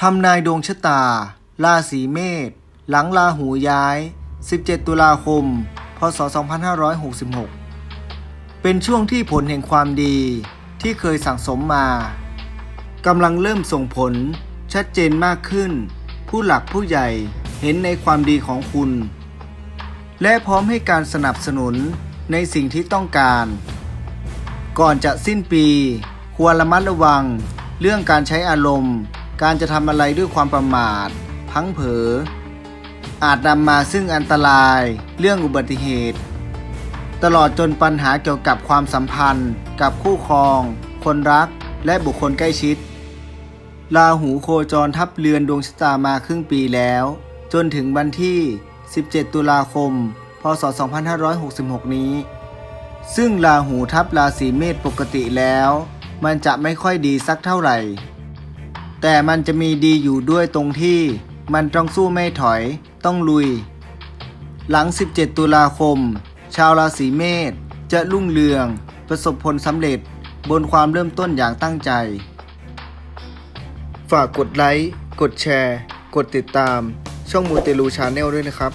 ทำนายดวงชะตา ราศีเมษ หลังลาหูย้าย 17 ตุลาคม พศ 2566 เป็นช่วงที่ผลแห่งความดีที่เคยสั่งสมมากำลังเริ่มส่งผลชัดเจนมากขึ้น ผู้หลักผู้ใหญ่เห็นในความดีของคุณ และพร้อมให้การสนับสนุนในสิ่งที่ต้องการ ก่อนจะสิ้นปี ควรระมัดระวังเรื่องการใช้อารมณ์ การจะทำอะไรด้วยความประมาท พังเผลออาจนำมาซึ่งอันตราย เรื่องอุบัติเหตุ ตลอดจนปัญหาเกี่ยวกับความสัมพันธ์ กับคู่ครอง คนรัก และบุคคลใกล้ชิดราหูโคจรทับเรือนดวงชะตามาครึ่งปีแล้ว จนถึงวันที่ 17 ตุลาคม พศ 2566 นี้ ซึ่งราหูทับราศีเมษปกติแล้ว มันจะไม่ค่อยดีสักเท่าไหร่ แต่มันจะมีดีอยู่ด้วยตรงที่มันต้องสู้ไม่ถอย ต้องลุย หลัง 17 ตุลาคม ชาวราศีเมษจะรุ่งเรือง ประสบผลสำเร็จบนความเริ่มต้นอย่างตั้งใจ ฝากกดไลค์ กดแชร์ กดติดตาม ช่องมูเตลูชาแนลด้วยนะครับ